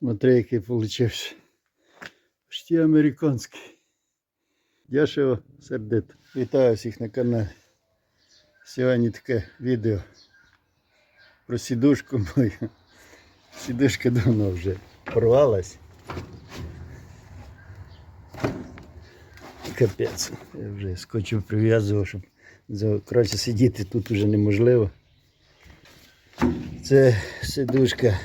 Смотри, який получився. Почти американський. Дешево, сердито. Вітаю всіх на каналі. Сьогодні таке відео про сідушку мою. Сідушка давно вже порвалась. Капець. Я вже скотчем прив'язував, щоб коротше сидіти тут вже неможливо. Це сидушка.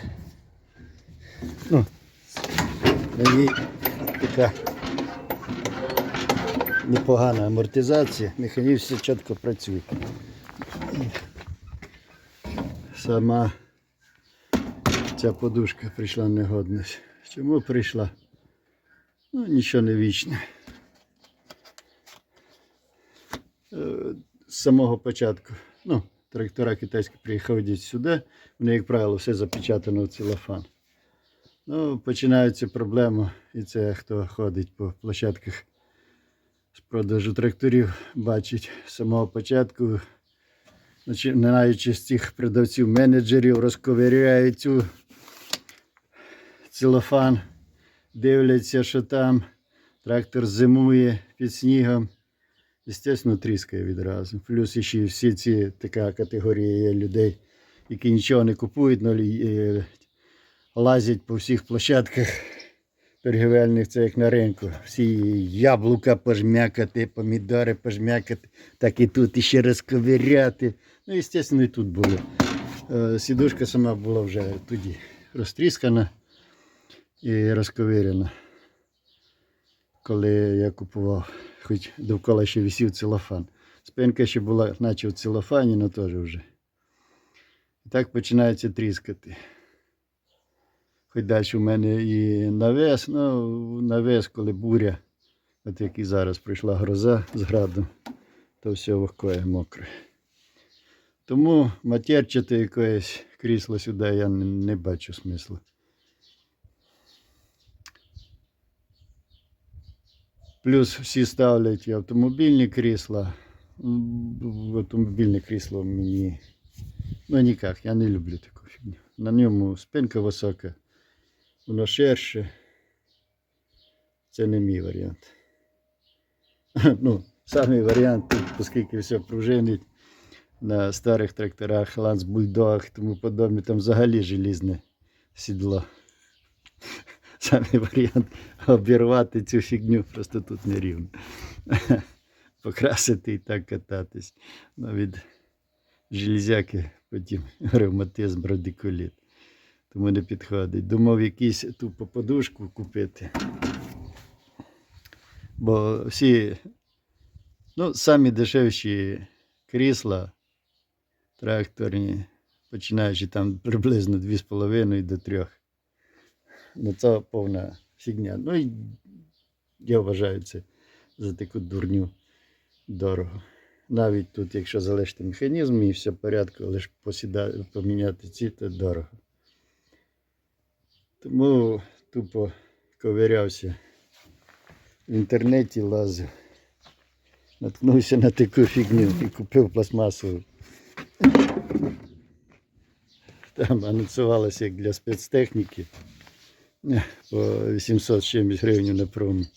Ну, на така непогана амортизація, механізм чітко працює. Сама ця подушка прийшла в негодність. Чому прийшла? Ну, нічого не вічне. Е, З самого початку, ну, трактора китайські приходять сюди, вони, як правило, все запечатано в целофан. Ну, починаються проблеми, і це хто ходить по площадках з продажу тракторів, бачить з самого початку, починаючи з цих продавців-менеджерів, розковиряють цю целофан, дивляться, що там трактор зимує під снігом. Звісно, тріскає відразу. Плюс ще всі ці така категорія є людей, які нічого не купують, но е, лазять по всіх площадках торгівельних, це як на ринку. Всі яблука пожмякати, помідори пожмякати, так і тут іще розковиряти. Ну, звісно, і тут було. Е, Сідушка сама була вже тоді розтріскана і розковиряна. Коли я купував, хоч довкола ще висів целофан. Спинка ще була, наче в целофані, але теж вже. І так починається тріскати. Хоч у мене і навес, ну навес, коли буря, от як і зараз прийшла гроза з градом, то все вогкое мокре. Тому матерчати якесь крісло сюди я не, не бачу смислу. Плюс всі ставлять автомобільні крісла. Автомобільне крісло мені. Ну ніяк, я не люблю таку фігню. На ньому спинка висока, воно ширше. Це не мій варіант. Ну, самий варіант, оскільки все пружинить на старих тракторах, Ланс Бульдог, тому подобне, там взагалі желізне сідло. Самий варіант обірвати цю фігню просто тут нерівно. Покрасити і так кататись. Ну, від железяки потім ревматизм, радикуліт. Тому не підходить. Думав якийсь тупо подушку купити. Бо всі, ну, самі дешевші крісла тракторні, починаючи там приблизно 2,5 до 3. Ну, це повна фігня. Ну і я вважаю це за таку дурню дорого. Навіть тут, якщо залишити механізм і все в порядку, лише посіда... поміняти ці, то дорого. Тому тупо ковирявся в інтернеті лазив. Наткнувся на таку фігню і купив пластмасову. Там анонсувалося як для спецтехніки по 800 чимось гривень на промі.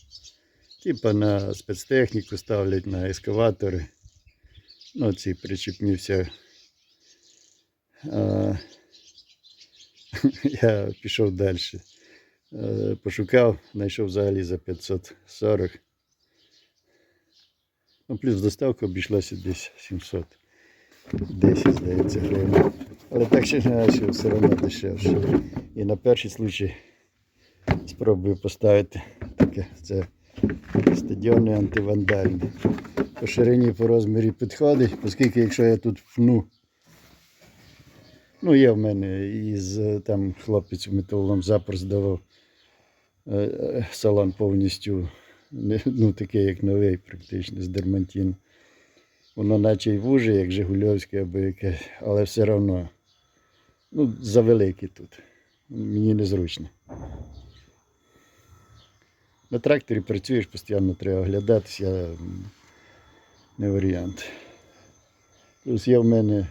Типа на спецтехніку ставлять на ескаватори. Ну, ці причіпні все. Я пішов далі. Е, Пошукав, знайшов взагалі за 540. Ну, плюс доставка обійшлася десь 710, здається, гривень. Але так ще не все одно дешевше. І на перший случай спробую поставити таке. Це стадіони антивандальні. По ширині по розмірі підходить, оскільки якщо я тут пну, ну є в мене із е, там хлопець в металолом запор здавав е, е, салон повністю, ну таке як новий, практично з дермантину. Воно наче й вуже, як Жигульовське або якесь, але все одно ну, завелике тут. Мені незручно. На тракторі працюєш, постійно треба оглядатися, не варіант. Плюс є в мене,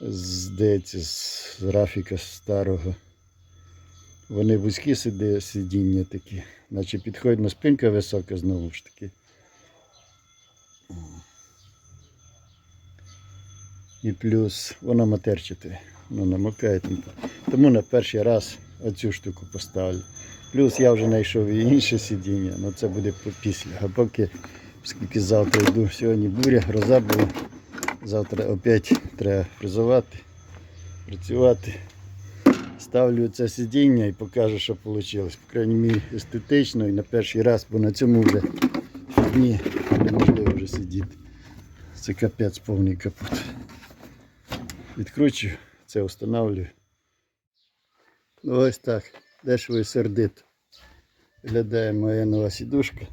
здається, з графіка старого Вони вузькі сидіння такі, наче підходять на спинка висока знову ж таки. І плюс воно матерчате, воно намокає. там. Тому на перший раз оцю штуку поставлю. Плюс я вже знайшов і інше сидіння, але це буде після. А поки, оскільки завтра йду, сьогодні буря, гроза була. Завтра опять треба фрезувати, працювати. Ставлю це сидіння і покажу, що вийшло. По крайній мірі естетично і на перший раз, бо на цьому вже дні неможливо вже сидіти. Це капець повний капот. Відкручую, це встановлюю. Ну ось так, дешево і сердито. Виглядає моя нова сідушка.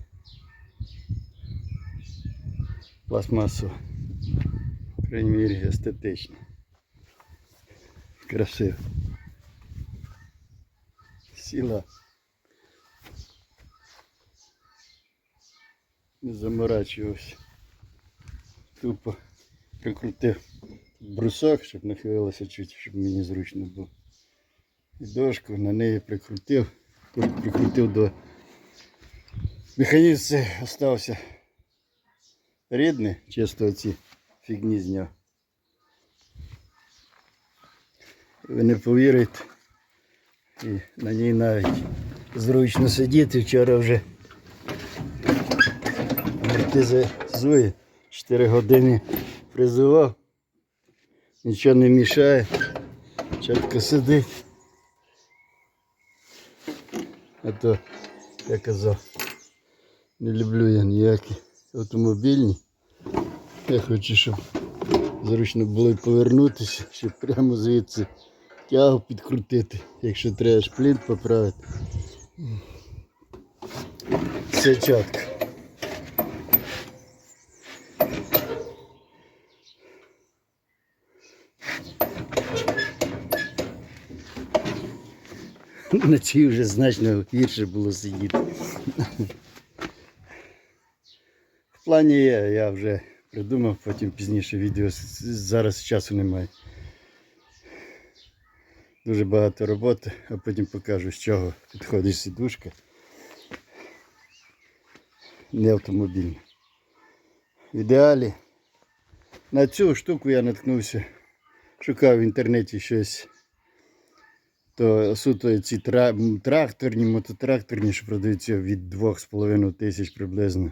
Пластмасова. Крайній мірі естетично. Красиво. Сіла. Не заморачувався. Тупо прикрутив брусок, щоб нахилилося чуть, щоб мені зручно було. І дошку на неї прикрутив. Прикрутив до механізм остався рідний, чисто ці фігні зняв. Ви не повірите. І на ній навіть зручно сидіти. Вчора вже амортизує. 4 години фрезував. Нічого не мішає. Чітко сидить. А то, я казав, не люблю я ніякі автомобільні. Я хочу, щоб зручно було повернутися, щоб прямо звідси тягу підкрутити, якщо треба шплінт поправити. Все чітко. На цій вже значно гірше було сидіти. В плані є, я вже придумав, потім пізніше відео. Зараз часу немає. Дуже багато роботи, а потім покажу, з чого підходить сідушка. Не автомобільна. В ідеалі. На цю штуку я наткнувся. Шукав в інтернеті щось. То суто ці тракторні, мототракторні, що продаються від 2,5 тисяч приблизно.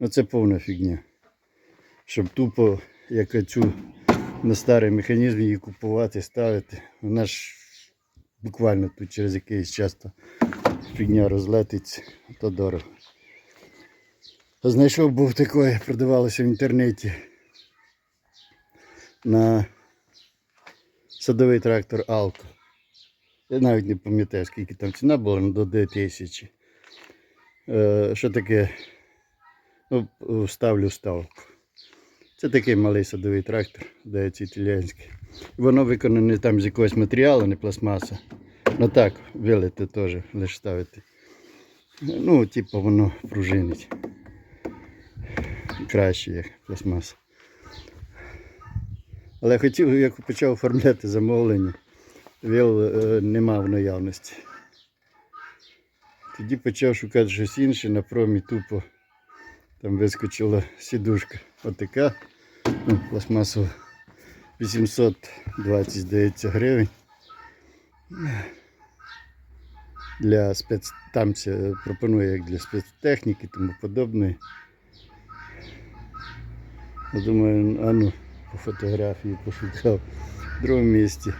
Ну це повна фігня. Щоб тупо, як оцю на старий механізм її купувати, ставити. Вона ж буквально тут через якийсь час фігня розлетиться, то дорого. Знайшов був такий, продавалося в інтернеті на садовий трактор Алко. Я навіть не пам'ятаю, скільки там ціна була, ну до 2 тисячі. Е, що таке? Ну, ставлю вставку. Це такий малий садовий трактор, здається, італійський. Воно виконане там з якогось матеріалу, не пластмаса. Ну так, вилити теж, лише ставити. Ну, типу, воно пружинить. Краще, як пластмаса. Але хотів, як почав оформляти замовлення, віл е, нема наявності. Тоді почав шукати щось інше, на промі тупо там вискочила сідушка отака, ну, пластмасова 820, здається, гривень. Для спец... Там це пропонує як для спецтехніки тому подобне. Я думаю, а ну, по фотографії пошукав в другому місці.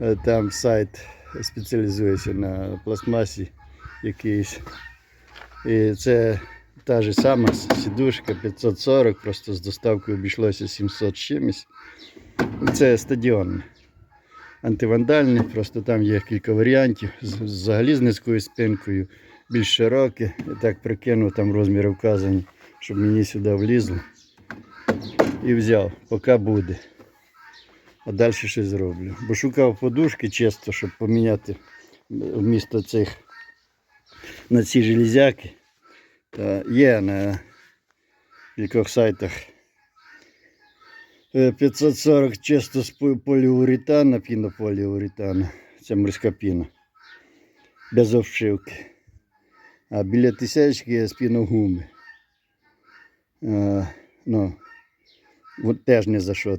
Е, Там сайт спеціалізується на пластмасі якийсь. І це та ж сама сідушка 540, просто з доставкою обійшлося 700 чимось. Це стадіон. Антивандальний, просто там є кілька варіантів. Взагалі з низькою спинкою, більш широке. Я так прикинув, там розміри вказані, щоб мені сюди влізло. І взяв, поки буде. А далі щось зроблю. Бо шукав подушки чисто, щоб поміняти вмісто цих на ці железяки. Є на кількох сайтах е, 540 чисто з по- поліуретана, пінополіуретана. Це морська піна. без обшивки. А біля тисячки спіногуми. Е, ну, от теж не за що.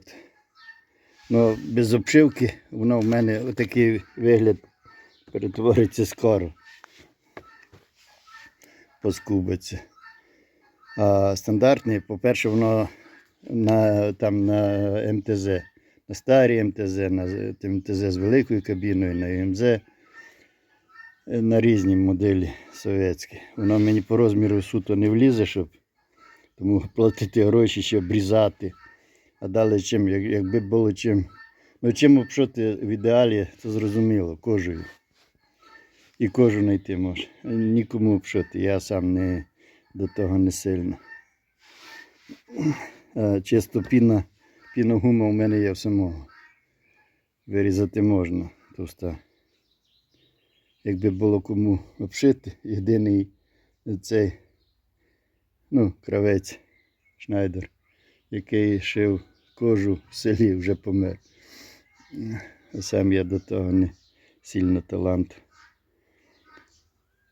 Ну, без обшивки воно в мене отакий вигляд перетвориться скоро. Поскубиться. А стандартний, по-перше, воно на, там на МТЗ, на старій МТЗ, на МТЗ з великою кабіною, на МЗ, на різні моделі совєтські. Воно мені по розміру суто не влізе, щоб тому платити гроші, щоб обрізати. А далі чим, як- якби було чим. Ну, чим обшити в ідеалі, це зрозуміло, кожею. І кожу знайти може. Нікому обшити, я сам не до того не сильно. Чисто піна, піногума у мене є в самого. Вирізати можна товста. Якби було кому обшити, єдиний цей ну, кравець Шнайдер, який шив кожу в селі, вже помер. А Сам я до того не сильно талант.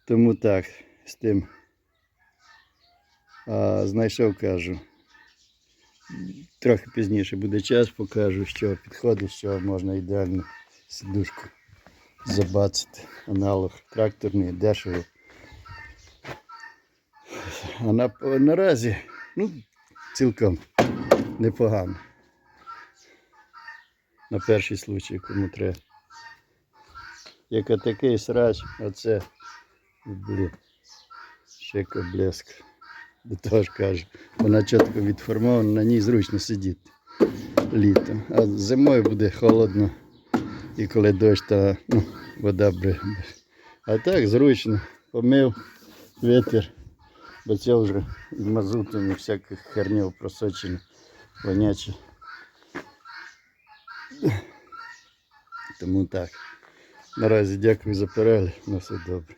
Тому так, з тим. А, знайшов, кажу. Трохи пізніше буде час, покажу, що підходить, що можна ідеально сидушку забацати. Аналог тракторний, дешево. А на, наразі, ну, цілком непогано. На перший случай, кому треба. Як отакий срач, оце, блін, ще блеск. До того ж кажу, вона чітко відформована, на ній зручно сидіти літом. А зимою буде холодно. І коли дощ, то ну, вода бре. А так зручно. Помив вітер, бо це вже і мазутом і всяких хернів просочено, воняче. Тому так. Наразі дякую за перегляд. На все добре.